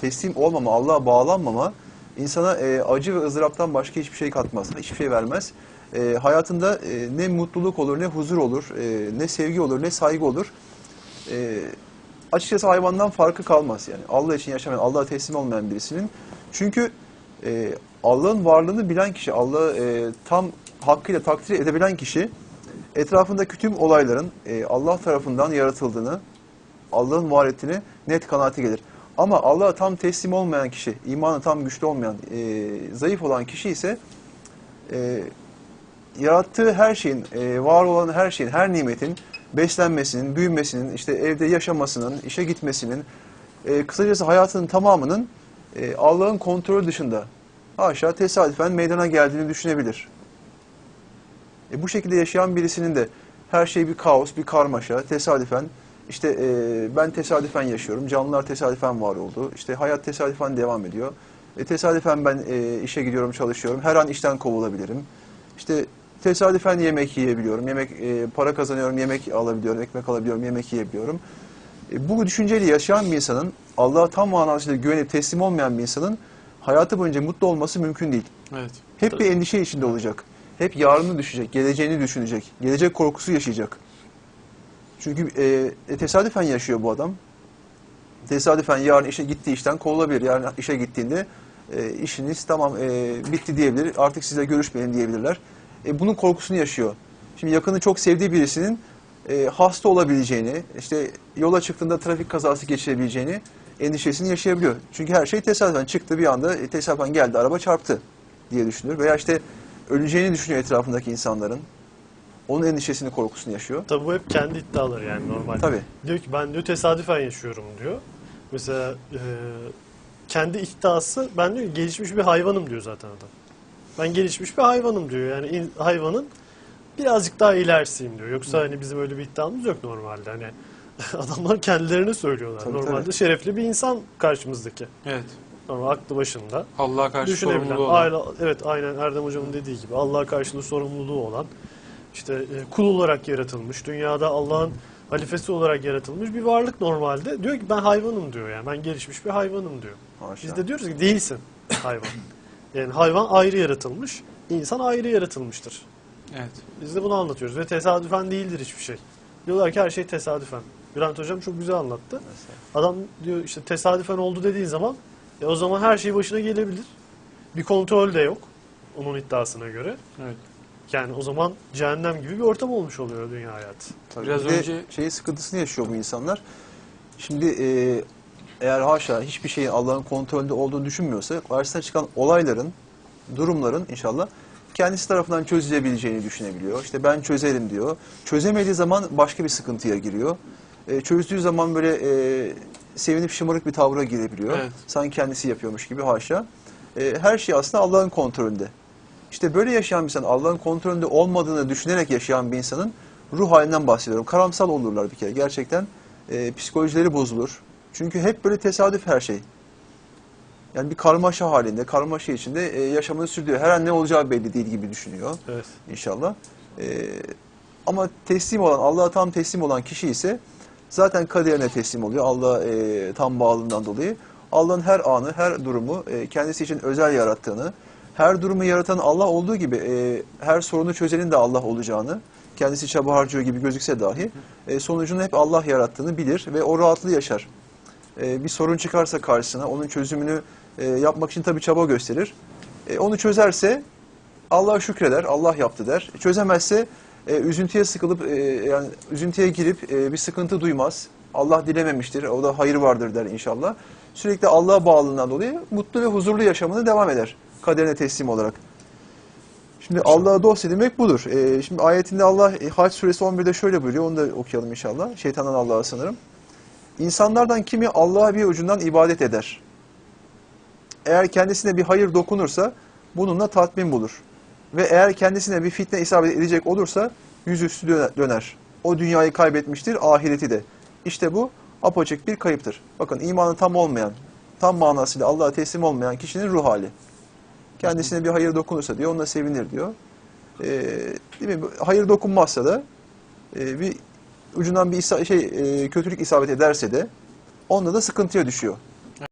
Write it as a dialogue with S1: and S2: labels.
S1: teslim olmama, Allah'a bağlanmama insana e, acı ve ızdıraptan başka hiçbir şey katmaz. Hiçbir şey vermez. E, hayatında e, ne mutluluk olur, ne huzur olur, e, ne sevgi olur, ne saygı olur. E, açıkçası hayvandan farkı kalmaz yani. Allah için yaşamayan, Allah'a teslim olmayan birisinin. Çünkü e, Allah'ın varlığını bilen kişi, Allah'ı e, tam hakkıyla takdir edebilen kişi etrafındaki tüm olayların e, Allah tarafından yaratıldığını, Allah'ın var ettiğini net kanaati gelir. Ama Allah'a tam teslim olmayan kişi, imanı tam güçlü olmayan, e, zayıf olan kişi ise e, yarattığı her şeyin, e, var olan her şeyin, her nimetin beslenmesinin, büyümesinin, işte evde yaşamasının, işe gitmesinin, e, kısacası hayatının tamamının e, Allah'ın kontrolü dışında haşa tesadüfen meydana geldiğini düşünebilir. E, bu şekilde yaşayan birisinin de her şey bir kaos, bir karmaşa, tesadüfen işte e, ben tesadüfen yaşıyorum, canlılar tesadüfen var oldu, işte hayat tesadüfen devam ediyor. E, tesadüfen ben e, işe gidiyorum, çalışıyorum, her an işten kovulabilirim. İşte tesadüfen yemek yiyebiliyorum, yemek e, para kazanıyorum, yemek alabiliyorum, ekmek alabiliyorum, yemek yiyebiliyorum. E, bu düşünceyle yaşayan bir insanın, Allah'a tam manasıyla güvenip teslim olmayan bir insanın hayatı boyunca mutlu olması mümkün değil.
S2: Evet.
S1: Hep bir endişe içinde olacak. Hep yarını düşecek, geleceğini düşünecek, gelecek korkusu yaşayacak. Çünkü e, e, tesadüfen yaşıyor bu adam. Tesadüfen yarın işe gittiği işten kovulabilir. Yarın işe gittiğinde e, işiniz tamam e, bitti diyebilir. Artık size görüşmeyin diyebilirler. E, bunun korkusunu yaşıyor. Şimdi yakını çok sevdiği birisinin e, hasta olabileceğini, işte yola çıktığında trafik kazası geçirebileceğini endişesini yaşayabiliyor. Çünkü her şey tesadüfen çıktı bir anda e, tesadüfen geldi araba çarptı diye düşünür. Veya işte öleceğini düşünüyor etrafındaki insanların. Onun endişesini, korkusunu yaşıyor.
S2: Tabii bu hep kendi iddiaları yani normalde.
S1: Tabii.
S2: Diyor ki ben diyor tesadüfen yaşıyorum diyor. Mesela e, kendi iddiası ben diyor gelişmiş bir hayvanım diyor zaten adam. Ben gelişmiş bir hayvanım diyor. Yani in- hayvanın birazcık daha ilerisiyim diyor. Yoksa hani bizim öyle bir iddiamız yok normalde. Hani adamlar kendilerini söylüyorlar.
S1: Tabii,
S2: normalde
S1: tabii.
S2: şerefli bir insan karşımızdaki.
S3: Evet.
S2: Normal aklı başında.
S3: Allah'a karşı sorumluluğu olan.
S2: Aynen, evet aynen Erdem hocamın dediği gibi Allah'a karşılığı sorumluluğu olan işte e, kul olarak yaratılmış, dünyada Allah'ın halifesi olarak yaratılmış bir varlık normalde. Diyor ki ben hayvanım diyor yani ben gelişmiş bir hayvanım diyor.
S1: Haşa.
S2: Biz de diyoruz ki değilsin hayvan. yani hayvan ayrı yaratılmış, insan ayrı yaratılmıştır.
S3: Evet.
S2: Biz de bunu anlatıyoruz ve tesadüfen değildir hiçbir şey. Diyorlar ki her şey tesadüfen. Bülent hocam çok güzel anlattı.
S1: Mesela.
S2: Adam diyor işte tesadüfen oldu dediğin zaman ya o zaman her şey başına gelebilir. Bir kontrol de yok onun iddiasına göre.
S3: Evet.
S2: Yani o zaman cehennem gibi bir ortam olmuş oluyor dünya hayatı.
S1: Tabii.
S3: Biraz
S1: bir
S3: önce-
S1: şeyin sıkıntısını yaşıyor bu insanlar. Şimdi e, eğer haşa hiçbir şeyin Allah'ın kontrolünde olduğunu düşünmüyorsa karşısına çıkan olayların, durumların inşallah kendisi tarafından çözülebileceğini düşünebiliyor. İşte ben çözerim diyor. Çözemediği zaman başka bir sıkıntıya giriyor. E, çözdüğü zaman böyle e, sevinip şımarık bir tavra girebiliyor.
S3: Evet.
S1: Sanki kendisi yapıyormuş gibi haşa. E, her şey aslında Allah'ın kontrolünde. İşte böyle yaşayan bir insan, Allah'ın kontrolünde olmadığını düşünerek yaşayan bir insanın ruh halinden bahsediyorum. Karamsal olurlar bir kere. Gerçekten e, psikolojileri bozulur. Çünkü hep böyle tesadüf her şey. Yani bir karmaşa halinde, karmaşa içinde e, yaşamını sürdürüyor. Her an ne olacağı belli değil gibi düşünüyor
S2: Evet.
S1: inşallah. E, ama teslim olan, Allah'a tam teslim olan kişi ise zaten kaderine teslim oluyor. Allah'a e, tam bağlılığından dolayı. Allah'ın her anı, her durumu e, kendisi için özel yarattığını, her durumu yaratan Allah olduğu gibi e, her sorunu çözenin de Allah olacağını, kendisi çaba harcıyor gibi gözükse dahi e, sonucunu hep Allah yarattığını bilir ve o rahatlığı yaşar. E, bir sorun çıkarsa karşısına onun çözümünü e, yapmak için tabii çaba gösterir. E, onu çözerse Allah'a şükreder, Allah yaptı der. Çözemezse e, üzüntüye sıkılıp e, yani üzüntüye girip e, bir sıkıntı duymaz. Allah dilememiştir, o da hayır vardır der inşallah. Sürekli Allah'a bağlılığından dolayı mutlu ve huzurlu yaşamını devam eder kaderine teslim olarak. Şimdi Allah'a dost demek budur. E, şimdi ayetinde Allah e, Hac suresi 11'de şöyle buyuruyor, onu da okuyalım inşallah. Şeytandan Allah'a sanırım. İnsanlardan kimi Allah'a bir ucundan ibadet eder. Eğer kendisine bir hayır dokunursa bununla tatmin bulur. Ve eğer kendisine bir fitne isabet edecek olursa yüzüstü döner. O dünyayı kaybetmiştir, ahireti de. İşte bu apaçık bir kayıptır. Bakın imanı tam olmayan, tam manasıyla Allah'a teslim olmayan kişinin ruh hali. Kendisine bir hayır dokunursa diyor, onunla sevinir diyor. Ee, değil mi? Hayır dokunmazsa da e, bir ucundan bir şey e, kötülük isabet ederse de onda da sıkıntıya düşüyor.